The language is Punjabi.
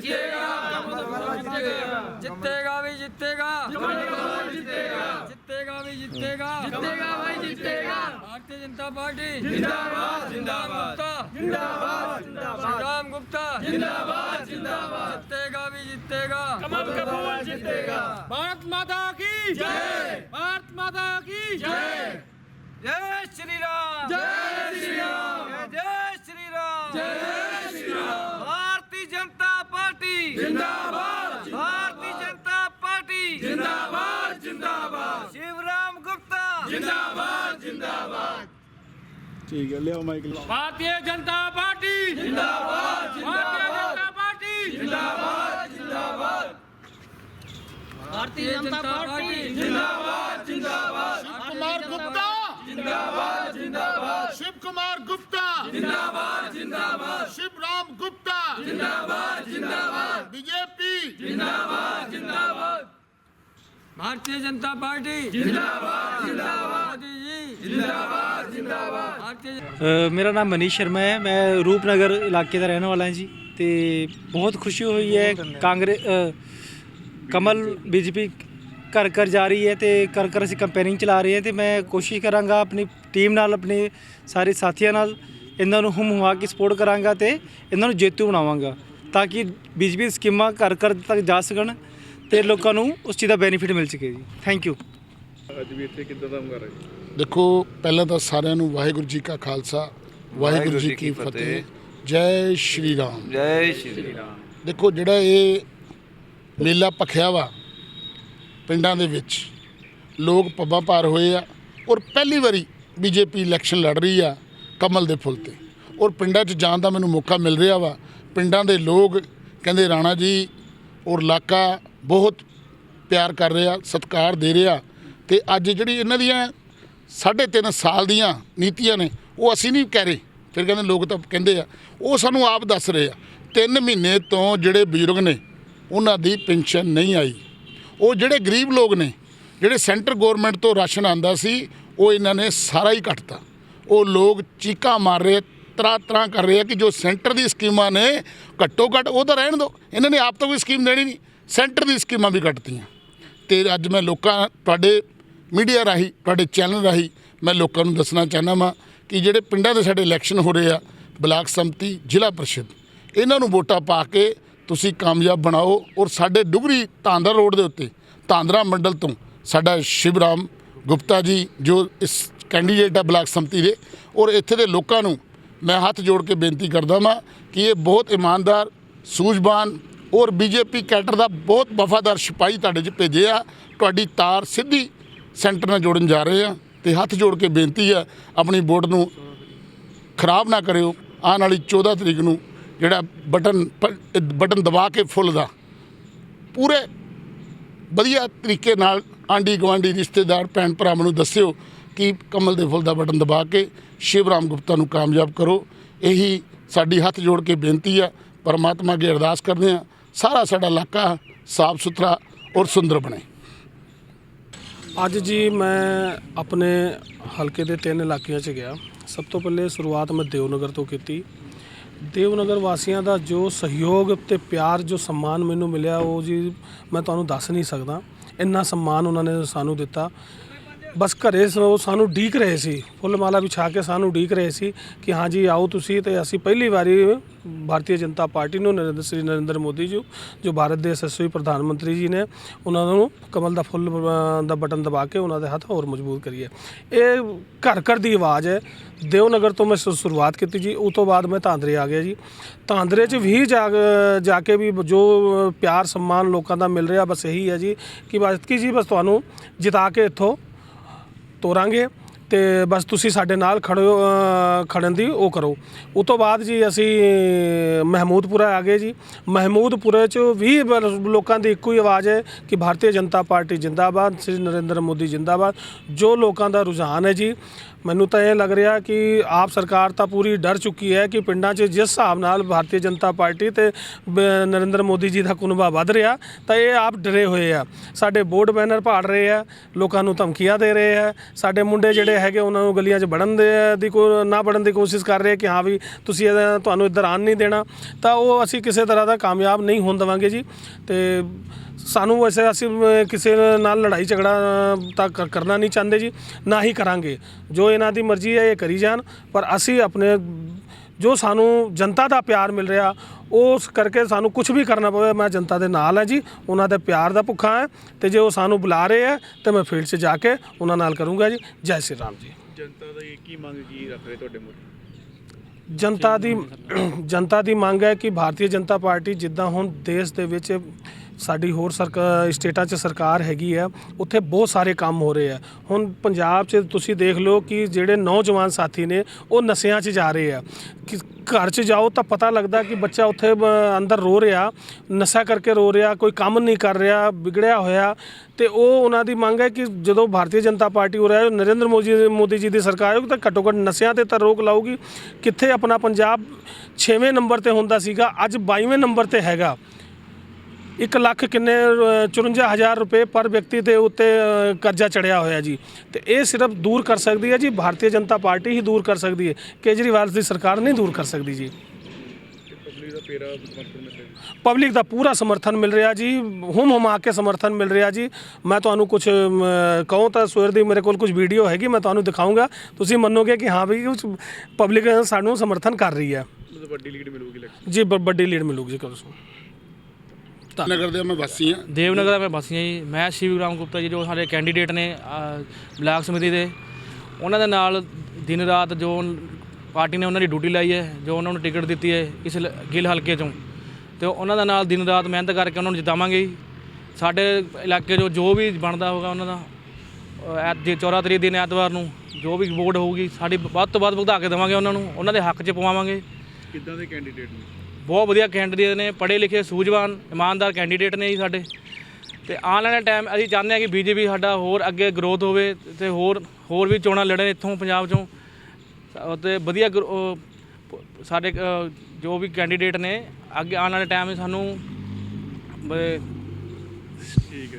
ਜਿੱਤੇਗਾ। ਵੀ ਜਿੱਤੇਗਾ। ਜਿੱਤੇਗਾ ਵੀ ਜਿੱਤੇਗਾ। ਜਿੱਤੇਗਾ ਭਾਰਤੀ ਪਾਰਟੀ। ਜਿੰਦਾਬਾਦ ਗੁਪਤਾ। ਜਿੰਦਾਬਾਦ ਜਿੰਦਾਬਾਦ। ਜਿੱਤੇਗਾ ਵੀ ਜਿੱਤੇਗਾ। ਜਿੱਤੇਗਾ। ਭਾਰਤ ਮਾਤਾ ਕੀ? ਜੈ। ਭਾਰਤ ਮਾਤਾ ਕੀ? ਜੈ। ਜੈ ਸ਼੍ਰੀ ਰਾਮ ਜੈ ਸ਼੍ਰੀ ਰਾਮ ਜੈ ਸ਼੍ਰੀ ਰਾਮ ਜੈ ठीक है ले आओ माइक भारतीय जनता पार्टी। जिंदाबाद भारतीय जनता पार्टी। जिंदाबाद जिंदाबाद। भारतीय जनता पार्टी। जिंदाबाद जिंदाबाद। शिव कुमार गुप्ता। जिंदाबाद जिंदाबाद। शिव कुमार गुप्ता। जिंदाबाद जिंदाबाद। शिव राम गुप्ता। जिंदाबाद जिंदाबाद। बीजेपी। जिंदाबाद जिंदाबाद। भारतीय जनता पार्टी। जिंदाबाद जिंदाबाद। जी। जिंदाबाद। ਮੇਰਾ ਨਾਮ ਮਨੀਸ਼ ਸ਼ਰਮਾ ਹੈ। ਮੈਂ ਰੂਪਨਗਰ ਇਲਾਕੇ ਦਾ ਰਹਿਣ ਵਾਲਾ ਹਾਂ ਜੀ ਤੇ ਬਹੁਤ ਖੁਸ਼ੀ ਹੋਈ ਹੈ। ਕਾਂਗਰਸ ਕਮਲ ਬੀਜਪੀ ਘਰ ਘਰ ਜਾ ਰਹੀ ਹੈ ਤੇ ਘਰ ਘਰ ਅਸੀਂ ਕੰਪੇਨਿੰਗ ਚਲਾ ਰਹੇ ਹਾਂ ਤੇ ਮੈਂ ਕੋਸ਼ਿਸ਼ ਕਰਾਂਗਾ ਆਪਣੀ ਟੀਮ ਨਾਲ ਆਪਣੇ ਸਾਰੇ ਸਾਥੀਆਂ ਨਾਲ ਇਹਨਾਂ ਨੂੰ ਹਮ ਹੁਆ ਕੇ ਸਪੋਰਟ ਕਰਾਂਗਾ ਤੇ ਇਹਨਾਂ ਨੂੰ ਜੇਤੂ ਬਣਾਵਾਂਗਾ ਤਾਂ ਕਿ ਬੀਜਪੀ ਸਕੀਮਾਂ ਘਰ ਘਰ ਤੱਕ ਜਾ ਸਕਣ ਤੇ ਲੋਕਾਂ ਨੂੰ ਉਸ ਚੀਜ਼ ਦਾ ਬੈਨੀਫਿਟ ਮਿਲ ਸਕੇ ਜੀ। ਥੈਂਕ ਯੂ ਅੱਜ ਵੀ ਇੱਥੇ ਕਿੱਦਾਂ ਦਾ ਹੁੰਗਾਰਾ ਹੈ ਦੇਖੋ ਪਹਿਲਾਂ ਤਾਂ ਸਾਰਿਆਂ ਨੂੰ ਵਾਹਿਗੁਰੂ ਜੀ ਕਾ ਖਾਲਸਾ ਵਾਹਿਗੁਰੂ ਜੀ ਕੀ ਫਤਿਹ। ਜੈ ਸ਼੍ਰੀ ਰਾਮ। ਜੈ ਸ਼੍ਰੀ ਰਾਮ। ਦੇਖੋ ਜਿਹੜਾ ਇਹ ਮੇਲਾ ਭਖਿਆ ਵਾ ਪਿੰਡਾਂ ਦੇ ਵਿੱਚ ਲੋਕ ਪੱਬਾਂ ਭਾਰ ਹੋਏ ਆ ਔਰ ਪਹਿਲੀ ਵਾਰੀ ਬੀਜੇਪੀ ਇਲੈਕਸ਼ਨ ਲੜ ਰਹੀ ਆ ਕਮਲ ਦੇ ਫੁੱਲ ਤੇ। ਔਰ ਪਿੰਡਾਂ 'ਚ ਜਾਣ ਦਾ ਮੈਨੂੰ ਮੌਕਾ ਮਿਲ ਰਿਹਾ ਵਾ। ਪਿੰਡਾਂ ਦੇ ਲੋਕ ਕਹਿੰਦੇ ਰਾਣਾ ਜੀ ਔਰ ਇਲਾਕਾ ਬਹੁਤ ਪਿਆਰ ਕਰ ਰਿਹਾ ਸਤਿਕਾਰ ਦੇ ਰਿਹਾ ਤੇ ਅੱਜ ਜਿਹੜੀ ਇਹਨਾਂ ਦੀਆਂ ਸਾਢੇ ਤਿੰਨ ਸਾਲ ਦੀਆਂ ਨੀਤੀਆਂ ਨੇ, ਉਹ ਅਸੀਂ ਨਹੀਂ ਕਹਿ ਰਹੇ। ਫਿਰ ਕਹਿੰਦੇ ਲੋਕ ਤਾਂ ਕਹਿੰਦੇ ਆ, ਉਹ ਸਾਨੂੰ ਆਪ ਦੱਸ ਰਹੇ ਆ, ਤਿੰਨ ਮਹੀਨੇ ਤੋਂ ਜਿਹੜੇ ਬਜ਼ੁਰਗ ਨੇ, ਉਹਨਾਂ ਦੀ ਪੈਨਸ਼ਨ ਨਹੀਂ ਆਈ। ਉਹ ਜਿਹੜੇ ਗਰੀਬ ਲੋਕ ਨੇ, ਜਿਹੜੇ ਸੈਂਟਰ ਗਵਰਨਮੈਂਟ ਤੋਂ ਰਾਸ਼ਨ ਆਂਦਾ ਸੀ, ਉਹ ਇਹਨਾਂ ਨੇ ਸਾਰਾ ਹੀ ਕੱਟਤਾ। ਉਹ ਲੋਕ ਚੀਕਾਂ ਮਾਰ ਰਹੇ, ਤਰਾ ਤਰਾ ਕਰ ਰਹੇ ਆ ਕਿ ਜੋ ਸੈਂਟਰ ਦੀ ਸਕੀਮਾਂ ਨੇ, ਘੱਟੋ ਘੱਟ ਉਹ ਤਾਂ ਰਹਿਣ ਦਿਓ ਇਹਨਾਂ ਨੇ ਆਪ ਤਾਂ ਕੋਈ ਸਕੀਮ ਦੇਣੀ ਨਹੀਂ। ਸੈਂਟਰ ਦੀ ਸਕੀਮਾਂ ਵੀ ਕੱਟਤੀਆਂ। ਤੇ ਅੱਜ ਮੈਂ ਲੋਕਾਂ, ਤੁਹਾਡੇ ਮੀਡੀਆ ਰਾਹੀਂ, ਤੁਹਾਡੇ ਚੈਨਲ ਰਾਹੀਂ ਮੈਂ ਲੋਕਾਂ ਨੂੰ ਦੱਸਣਾ ਚਾਹੁੰਦਾ ਵਾਂ ਕਿ ਜਿਹੜੇ ਪਿੰਡਾਂ ਦੇ ਸਾਡੇ ਇਲੈਕਸ਼ਨ ਹੋ ਰਹੇ ਆ, ਬਲਾਕ ਸੰਮਤੀ, ਜ਼ਿਲ੍ਹਾ ਪਰਿਸ਼ਦ, ਇਹਨਾਂ ਨੂੰ ਵੋਟਾਂ ਪਾ ਕੇ ਤੁਸੀਂ ਕਾਮਯਾਬ ਬਣਾਓ ਔਰ ਸਾਡੇ ਡੁਗਰੀ ਤਾਂਦਰਾ ਰੋਡ ਦੇ ਉੱਤੇ ਤਾਂਦਰਾ ਮੰਡਲ ਤੋਂ ਸਾਡਾ ਸ਼ਿਵਰਾਮ ਗੁਪਤਾ ਜੀ ਜੋ ਇਸ ਕੈਂਡੀਡੇਟ ਆ ਬਲਾਕ ਸੰਮਤੀ ਦੇ ਔਰ ਇੱਥੇ ਦੇ ਲੋਕਾਂ ਨੂੰ ਮੈਂ ਹੱਥ ਜੋੜ ਕੇ ਬੇਨਤੀ ਕਰਦਾ ਵਾਂ ਕਿ ਇਹ ਬਹੁਤ ਇਮਾਨਦਾਰ ਸੂਝਬਾਨ ਔਰ ਬੀਜੇਪੀ ਕੈਡਰ ਦਾ ਬਹੁਤ ਵਫਾਦਾਰ ਸਿਪਾਹੀ ਤੁਹਾਡੇ 'ਚ ਭੇਜੇ ਆ, ਤੁਹਾਡੀ ਤਾਰ ਸਿੱਧੀ ਸੈਂਟਰ ਨਾਲ ਜੋੜਨ ਜਾ ਰਹੇ ਆ ਤੇ ਹੱਥ ਜੋੜ ਕੇ ਬੇਨਤੀ ਆ, ਆਪਣੀ ਵੋਟ ਨੂੰ ਖਰਾਬ ਨਾ ਕਰਿਓ। ਆਉਣ ਵਾਲੀ 14 ਤਰੀਕ ਨੂੰ ਜਿਹੜਾ ਬਟਨ ਬਟਨ ਦਬਾ ਕੇ ਫੁੱਲ ਦਾ, ਪੂਰੇ ਵਧੀਆ ਤਰੀਕੇ ਨਾਲ ਆਂਡੀ ਗਵਾਂਡੀ ਰਿਸ਼ਤੇਦਾਰ, ਭੈਣ ਭਰਾਵਾਂ ਨੂੰ ਦੱਸਿਓ ਕਿ ਕਮਲ ਦੇ ਫੁੱਲ ਦਾ ਬਟਨ ਦਬਾ ਕੇ ਸ਼ਿਵਰਾਮ ਗੁਪਤਾ ਨੂੰ ਕਾਮਯਾਬ ਕਰੋ। ਇਹੀ ਸਾਡੀ ਹੱਥ ਜੋੜ ਕੇ ਬੇਨਤੀ ਆ। ਪਰਮਾਤਮਾ ਅੱਗੇ ਅਰਦਾਸ ਕਰਦੇ ਆ। ਸਾਰਾ ਸਾਡਾ ਇਲਾਕਾ ਸਾਫ਼ ਸੁਥਰਾ ਔਰ ਸੁੰਦਰ ਬਣੇ। ਅੱਜ ਜੀ ਮੈਂ ਆਪਣੇ ਹਲਕੇ ਦੇ ਤਿੰਨ ਇਲਾਕਿਆਂ 'ਚ ਗਿਆ। ਸਭ ਤੋਂ ਪਹਿਲੇ ਸ਼ੁਰੂਆਤ ਮੈਂ ਦੇਵਨਗਰ ਤੋਂ ਕੀਤੀ। ਦੇਵਨਗਰ ਵਾਸੀਆਂ ਦਾ ਜੋ ਸਹਿਯੋਗ ਤੇ ਪਿਆਰ, ਜੋ ਸਨਮਾਨ ਮੈਨੂੰ ਮਿਲਿਆ, ਉਹ ਜੀ ਮੈਂ ਤੁਹਾਨੂੰ ਦੱਸ ਨਹੀਂ ਸਕਦਾ। ਇੰਨਾ ਸਨਮਾਨ ਉਹਨਾਂ ਨੇ ਸਾਨੂੰ ਦਿੱਤਾ। ਬਸ ਘਰੇ ਸੋ ਸਾਨੂੰ ਢੀਕ ਰਹੇ ਸੀ। ਫੁੱਲ ਮਾਲਾ ਵਿਛਾ ਕੇ ਸਾਨੂੰ ਢੀਕ ਰਹੇ ਸੀ ਕਿ ਹਾਂ ਜੀ, ਆਓ ਤੁਸੀਂ ਤੇ ਅਸੀਂ ਪਹਿਲੀ ਵਾਰੀ ਭਾਰਤੀ ਜਨਤਾ ਪਾਰਟੀ ਨੂੰ ਨਰਿੰਦਰ, ਸ੍ਰੀ ਨਰਿੰਦਰ ਮੋਦੀ ਜੀ, ਜੋ ਭਾਰਤ ਦੇ ਸਸਵੀ ਪ੍ਰਧਾਨ ਮੰਤਰੀ ਜੀ ਨੇ, ਉਹਨਾਂ ਨੂੰ ਕਮਲ ਦਾ ਫੁੱਲ ਦਾ ਬਟਨ ਦਬਾ ਕੇ ਉਹਨਾਂ ਦੇ ਹੱਥ ਹੋਰ ਮਜ਼ਬੂਤ ਕਰੀਏ। ਇਹ ਘਰ ਘਰ ਦੀ ਆਵਾਜ਼ ਹੈ। ਦੇਵਨਗਰ ਤੋਂ ਮੈਂ ਸ਼ੁ- ਸ਼ੁਰੂਆਤ ਕੀਤੀ ਜੀ ਉਸ ਤੋਂ ਬਾਅਦ ਮੈਂ ਤਾਂਦਰੇ ਆ ਗਿਆ ਜੀ। ਤਾਂਦਰੇ 'ਚ ਵੀ ਜਾ ਜਾ ਕੇ ਵੀ ਜੋ ਪਿਆਰ, ਸਨਮਾਨ ਲੋਕਾਂ ਦਾ ਮਿਲ ਰਿਹਾ, ਬਸ ਇਹੀ ਹੈ ਜੀ ਕਿ ਬਸ ਕਿ ਜੀ, ਬਸ ਤੁਹਾਨੂੰ ਜਿਤਾ ਕੇ ਇੱਥੋਂ ਤੋਰਾਂਗੇ ਤੇ ਬਸ ਤੁਸੀਂ ਸਾਡੇ ਨਾਲ ਖੜੋ ਅ, ਖੜਨ ਦੀ ਉਹ ਕਰੋ। ਉਸ ਤੋਂ ਬਾਅਦ ਜੀ ਅਸੀਂ ਮਹਿਮੂਦਪੁਰਾ ਆ ਗਏ ਜੀ। ਮਹਿਮੂਦਪੁਰੇ ਚ ਵੀ ਲੋਕਾਂ ਦੀ ਇੱਕੋ ਹੀ ਆਵਾਜ਼ ਹੈ ਕਿ ਭਾਰਤੀ ਜਨਤਾ ਪਾਰਟੀ ਜਿੰਦਾਬਾਦ ਸ੍ਰੀ ਨਰਿੰਦਰ ਮੋਦੀ ਜਿੰਦਾਬਾਦ ਜੋ ਲੋਕਾਂ ਦਾ ਰੁਝਾਨ ਹੈ ਜੀ। ਮੈਨੂੰ ਤਾਂ ਇਹ ਲੱਗ ਰਿਹਾ ਕਿ ਆਪ ਸਰਕਾਰ ਤਾਂ ਪੂਰੀ ਡਰ ਚੁੱਕੀ ਹੈ ਕਿ ਪਿੰਡਾਂ 'ਚ ਜਿਸ ਹਿਸਾਬ ਨਾਲ ਭਾਰਤੀ ਜਨਤਾ ਪਾਰਟੀ ਤੇ ਨਰਿੰਦਰ ਮੋਦੀ ਜੀ ਦਾ ਕੁਨਬਾ ਵੱਧ ਰਿਹਾ ਤਾਂ ਇਹ ਆਪ ਡਰੇ ਹੋਏ ਆ। ਸਾਡੇ ਬੋਰਡ ਬੈਨਰ ਪਾੜ ਰਹੇ ਆ ਲੋਕਾਂ ਨੂੰ ਧਮਕੀਆਂ ਦੇ ਰਹੇ ਆ। ਸਾਡੇ ਮੁੰਡੇ ਜਿਹੜੇ ਹੈਗੇ, ਉਹਨਾਂ ਨੂੰ ਗਲੀਆਂ 'ਚ ਵੜਨ ਦੇ, ਦੀ ਕੋ, ਨਾ ਵੜਨ ਦੀ ਕੋਸ਼ਿਸ਼ ਕਰ ਰਹੇ ਕਿ ਹਾਂ ਵੀ ਤੁਸੀਂ ਇਹਦਾ, ਤੁਹਾਨੂੰ ਇੱਧਰ ਆਉਣ ਨਹੀਂ ਦੇਣਾ। ਤਾਂ ਉਹ ਅਸੀਂ ਕਿਸੇ ਤਰ੍ਹਾਂ ਦਾ ਕਾਮਯਾਬ ਨਹੀਂ ਹੋਣ ਦੇਵਾਂਗੇ ਜੀ। ਤੇ ਸਾਨੂੰ ਵੈਸੇ ਅਸੀਂ ਕਿਸੇ ਨਾਲ ਲੜਾਈ ਝਗੜਾ ਤਾਂ ਕਰਨਾ ਨਹੀਂ ਚਾਹੁੰਦੇ ਜੀ। ਨਾ ਹੀ ਕਰਾਂਗੇ। ਜੋ ਇਹਨਾਂ ਦੀ ਮਰਜ਼ੀ ਹੈ, ਇਹ ਕਰੀ ਜਾਣ। ਪਰ ਅਸੀਂ ਆਪਣੇ ਜੋ ਸਾਨੂੰ ਜਨਤਾ ਦਾ ਪਿਆਰ ਮਿਲ ਰਿਹਾ ਉਸ ਕਰਕੇ ਸਾਨੂੰ ਕੁਝ ਵੀ ਕਰਨਾ ਪਵੇ ਮੈਂ ਜਨਤਾ ਦੇ ਨਾਲ ਹਾਂ ਜੀ। ਉਹਨਾਂ ਦੇ ਪਿਆਰ ਦਾ ਭੁੱਖਾ ਹੈ ਤੇ ਜੇ ਉਹ ਸਾਨੂੰ ਬੁਲਾ ਰਹੇ ਹੈ ਤੇ ਮੈਂ ਫੀਲਡ 'ਚ ਜਾ ਕੇ ਉਹਨਾਂ ਨਾਲ ਕਰੂੰਗਾ ਜੀ। ਜੈ ਸ਼੍ਰੀ ਰਾਮ ਜੀ। ਜਨਤਾ ਦਾ ਕੀ ਮੰਗ ਕੀ ਰੱਖ ਰਹੇ ਤੁਹਾਡੇ ਮੁੱਦੇ ਜਨਤਾ ਦੀ ਜਨਤਾ ਦੀ ਮੰਗ ਹੈ ਕਿ ਭਾਰਤੀ ਜਨਤਾ ਪਾਰਟੀ ਜਿੱਦਾਂ ਹੁਣ ਦੇਸ਼ ਦੇ ਵਿੱਚ ਸਾਡੀ ਹੋਰ ਸਰਕਾਰ ਸਟੇਟਾਂ 'ਚ ਸਰਕਾਰ ਹੈਗੀ ਆ, ਉੱਥੇ ਬਹੁਤ ਸਾਰੇ ਕੰਮ ਹੋ ਰਹੇ ਆ। ਹੁਣ ਪੰਜਾਬ 'ਚ ਤੁਸੀਂ ਦੇਖ ਲਓ ਕਿ ਜਿਹੜੇ ਨੌਜਵਾਨ ਸਾਥੀ ਨੇ, ਉਹ ਨਸ਼ਿਆਂ 'ਚ ਜਾ ਰਹੇ ਆ। ਕਿ ਘਰ 'ਚ ਜਾਓ ਤਾਂ ਪਤਾ ਲੱਗਦਾ ਕਿ ਬੱਚਾ ਉੱਥੇ ਅੰਦਰ ਰੋ ਰਿਹਾ, ਨਸ਼ਾ ਕਰਕੇ ਰੋ ਰਿਹਾ, ਕੋਈ ਕੰਮ ਨਹੀਂ ਕਰ ਰਿਹਾ, ਵਿਗੜਿਆ ਹੋਇਆ। ਤੇ ਉਹ ਉਹਨਾਂ ਦੀ ਮੰਗ ਹੈ ਕਿ ਜਦੋਂ ਭਾਰਤੀ ਜਨਤਾ ਪਾਰਟੀ ਹੋ ਰਿਹਾ ਨਰਿੰਦਰ ਮੋਦੀ ਮੋਦੀ ਜੀ ਦੀ ਸਰਕਾਰ ਆਏਗੀ ਤਾਂ ਘੱਟੋ ਘੱਟ ਨਸ਼ਿਆਂ ਤੇ ਤਾਂ ਰੋਕ ਲਾਊਗੀ। ਕਿੱਥੇ ਆਪਣਾ ਪੰਜਾਬ 6ਵੇਂ ਨੰਬਰ ਤੇ ਹੁੰਦਾ ਸੀਗਾ, ਅੱਜ 22ਵੇਂ ਨੰਬਰ ਤੇ ਹੈਗਾ। 1 ਲੱਖ ਕਿੰਨੇ ਅ, 54000 ਰੁਪਏ ਪਰ ਵਿਅਕਤੀ ਦੇ ਉੱਤੇ ਕਰਜ਼ਾ ਚੜਿਆ ਹੋਇਆ ਜੀ। ਤੇ ਇਹ ਸਿਰਫ ਦੂਰ ਕਰ ਸਕਦੀ ਹੈ ਜੀ ਭਾਰਤੀ ਜਨਤਾ ਪਾਰਟੀ ਹੀ ਦੂਰ ਕਰ ਸਕਦੀ ਹੈ। ਕੇਜਰੀਵਾਲ ਦੀ ਸਰਕਾਰ ਨਹੀਂ ਦੂਰ ਕਰ ਸਕਦੀ ਜੀ। ਪਬਲਿਕ ਦਾ ਪੇਰਾ ਸਮਰਥਨ ਮਿਲ ਰਿਹਾ ਜੀ ਹੁਮ ਹੁਮਾ ਕੇ ਸਮਰਥਨ ਮਿਲ ਰਿਹਾ ਜੀ। ਮੈਂ ਤੁਹਾਨੂੰ ਕੁਝ ਕਹੂੰ ਤਾਂ ਸਵੇਰ ਦੀ ਮੇਰੇ ਕੋਲ ਕੁਝ ਵੀਡੀਓ ਹੈਗੀ ਮੈਂ ਤੁਹਾਨੂੰ ਦਿਖਾਉਂਗਾ ਤੁਸੀਂ ਮੰਨੋਗੇ ਕਿ ਹਾਂ ਵੀ ਪਬਲਿਕ ਸਾਨੂੰ ਸਮਰਥਨ ਕਰ ਰਹੀ ਹੈ। ਵੱਡੀ ਲੀਡ ਮਿਲੂਗੀ ਜੀ ਵੱਡੀ ਲੀਡ ਮਿਲੂਗੀ ਜੀ ਕਦੋਂ ਨਗਰ ਦੇ ਮੈਂ ਵਾਸੀ ਹਾਂ। ਦੇਵਨਗਰ ਦਾ ਮੈਂ ਵਾਸੀ ਹਾਂ ਜੀ। ਮੈਂ ਸ਼ਿਵ ਰਾਮ ਗੁਪਤਾ ਜੀ ਜੋ ਸਾਡੇ ਕੈਂਡੀਡੇਟ ਨੇ ਅਹ, ਬਲਾਕ ਸਮਿਤੀ ਦੇ। ਉਹਨਾਂ ਦੇ ਨਾਲ ਦਿਨ ਰਾਤ ਜੋ ਪਾਰਟੀ ਨੇ ਉਹਨਾਂ ਦੀ ਡਿਊਟੀ ਲਾਈ ਹੈ ਜੋ ਉਹਨਾਂ ਨੂੰ ਟਿਕਟ ਦਿੱਤੀ ਹੈ ਇਸ ਲ- ਗਿੱਲ ਹਲਕੇ ਚੋਂ। ਤੇ ਉਹਨਾਂ ਦਾ ਨਾਲ ਦਿਨ ਰਾਤ ਮਿਹਨਤ ਕਰਕੇ ਉਹਨਾਂ ਨੂੰ ਜਿਤਾਵਾਂਗੇ ਜੀ। ਸਾਡੇ ਇਲਾਕੇ 'ਚੋਂ ਜੋ ਵੀ ਬਣਦਾ ਹੋਗਾ ਉਹਨਾਂ ਦਾ ਅਹ, ਐਤ ਜੇ 14 ਤਰੀਕ ਦਿਨ ਐਤਵਾਰ ਨੂੰ ਜੋ ਵੀ ਵੋਟ ਹੋਊਗੀ ਸਾਡੀ ਵੱਧ ਤੋਂ ਵੱਧ ਵਧਾ ਕੇ ਦੇਵਾਂਗੇ ਉਹਨਾਂ ਨੂੰ। ਉਹਨਾਂ ਦੇ ਹੱਕ 'ਚ ਪਵਾਵਾਂਗੇ। ਕਿੱਦਾਂ ਦੇ ਕੈਂਡੀਡੇਟ ਨੇ? ਬਹੁਤ ਵਧੀਆ ਕੈਂਡੀਡੇਟ ਨੇ, ਪੜ੍ਹੇ ਲਿਖੇ ਸੂਝਵਾਨ, ਇਮਾਨਦਾਰ ਕੈਂਡੀਡੇਟ ਨੇ ਜੀ ਸਾਡੇ। ਤੇ ਆਉਣ ਵਾਲੇ ਟਾਈਮ ਅਸੀਂ ਚਾਹੁੰਦੇ ਹਾਂ ਕਿ ਬੀਜੇਪੀ ਸਾਡਾ ਹੋਰ ਅੱਗੇ ਗਰੋਥ ਹੋਵੇ ਤੇ ਹੋਰ ਹੋਰ ਵੀ ਚੋਣਾਂ ਲੜਨ ਇੱਥੋਂ ਪੰਜਾਬ ਚੋਂ। ਤੇ ਵਧੀਆ ਗਰੋ- ਸਾਡੇ ਜੋ ਵੀ ਕੈਂਡੀਡੇਟ ਨੇ, ਅੱਗੇ ਆਉਣ ਵਾਲੇ ਟਾਈਮ ਸਾਨੂੰ ਠੀਕ ਹੈ।